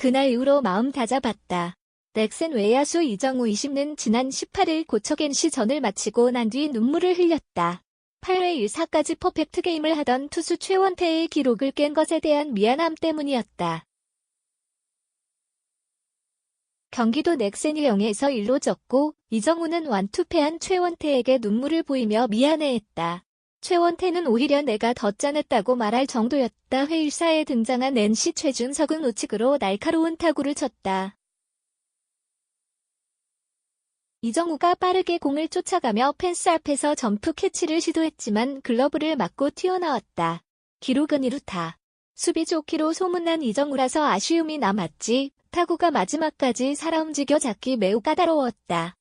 그날 이후로 마음 다잡았다. 넥센 외야수 이정우 20는 지난 18일 고척 NC전을 마치고 난 뒤 눈물을 흘렸다. 8회 1사까지 퍼펙트 게임을 하던 투수 최원태의 기록을 깬 것에 대한 미안함 때문이었다. 경기도 넥센이 0에서 1로 졌고 이정우는 완투패한 최원태에게 눈물을 보이며 미안해했다. 최원태는 오히려 내가 더 짠했다고 말할 정도였다. 회일사에 등장한 NC 최준석은 우측으로 날카로운 타구를 쳤다. 이정우가 빠르게 공을 쫓아가며 펜스 앞에서 점프 캐치를 시도했지만 글러브를 맞고 튀어나왔다. 기록은 이루타. 수비 좋기로 소문난 이정우라서 아쉬움이 남았지 타구가 마지막까지 살아 움직여 잡기 매우 까다로웠다.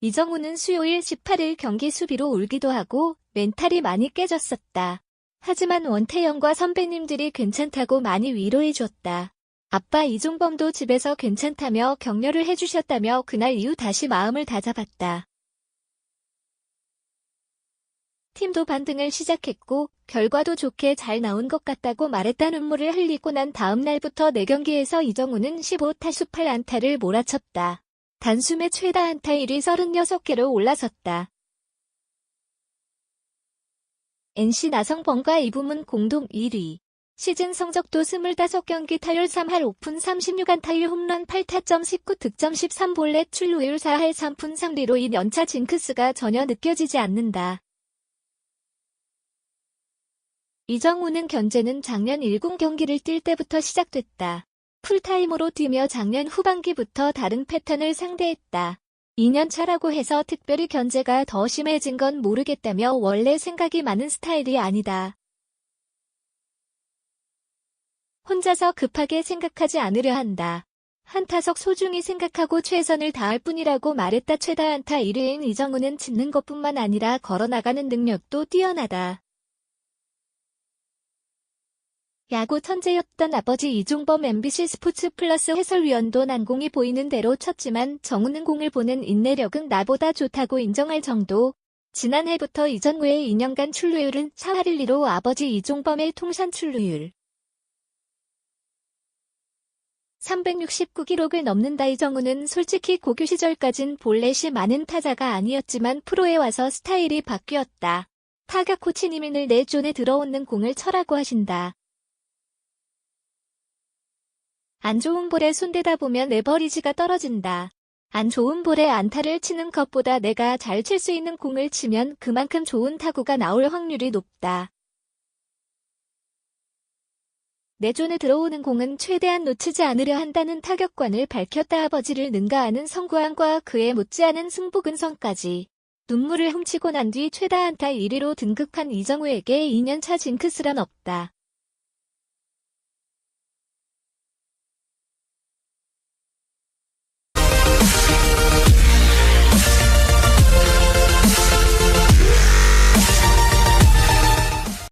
이정우는 수요일 18일 경기 수비로 울기도 하고 멘탈이 많이 깨졌었다. 하지만 원태영과 선배님들이 괜찮다고 많이 위로해줬다. 아빠 이종범도 집에서 괜찮다며 격려를 해주셨다며 그날 이후 다시 마음을 다잡았다. 팀도 반등을 시작했고 결과도 좋게 잘 나온 것 같다고 말했다 눈물을 흘리고 난 다음 날부터 4경기에서 이정우는 15타수 8안타를 몰아쳤다. 단숨에 최다 안타 1위 36개로 올라섰다. NC 나성범과 이붐은 공동 1위. 시즌 성적도 25경기 타율 3할 5푼 36안 타율 홈런 8타점 19득점 13볼넷 출루율 4할 3푼 3리로 이 연차 징크스가 전혀 느껴지지 않는다. 이정우는 견제는 작년 1군 경기를 뛸 때부터 시작됐다. 풀타임으로 뛰며 작년 후반기부터 다른 패턴을 상대했다. 2년 차라고 해서 특별히 견제가 더 심해진 건 모르겠다며 원래 생각이 많은 스타일이 아니다. 혼자서 급하게 생각하지 않으려 한다. 한 타석 소중히 생각하고 최선을 다할 뿐이라고 말했다. 최다 안타 1위인 이정우는 짓는 것뿐만 아니라 걸어나가는 능력도 뛰어나다. 야구 천재였던 아버지 이종범 MBC 스포츠 플러스 해설위원도 난공이 보이는 대로 쳤지만 정우는 공을 보는 인내력은 나보다 좋다고 인정할 정도. 지난해부터 이전후의 2년간 출루율은 4할 1리로 아버지 이종범의 통산 출루율. 369 기록을 넘는 다 이정우는 솔직히 고교 시절까진 볼넷이 많은 타자가 아니었지만 프로에 와서 스타일이 바뀌었다. 타격 코치님이 늘내 존에 들어오는 공을 쳐라고 하신다. 안 좋은 볼에 손대다 보면 에버리지가 떨어진다. 안 좋은 볼에 안타를 치는 것보다 내가 잘 칠 수 있는 공을 치면 그만큼 좋은 타구가 나올 확률이 높다. 내 존에 들어오는 공은 최대한 놓치지 않으려 한다는 타격관을 밝혔다 아버지를 능가하는 성구안과 그에 못지않은 승부근성까지. 눈물을 훔치고 난 뒤 최다 안타 1위로 등극한 이정우에게 2년차 징크스란 없다.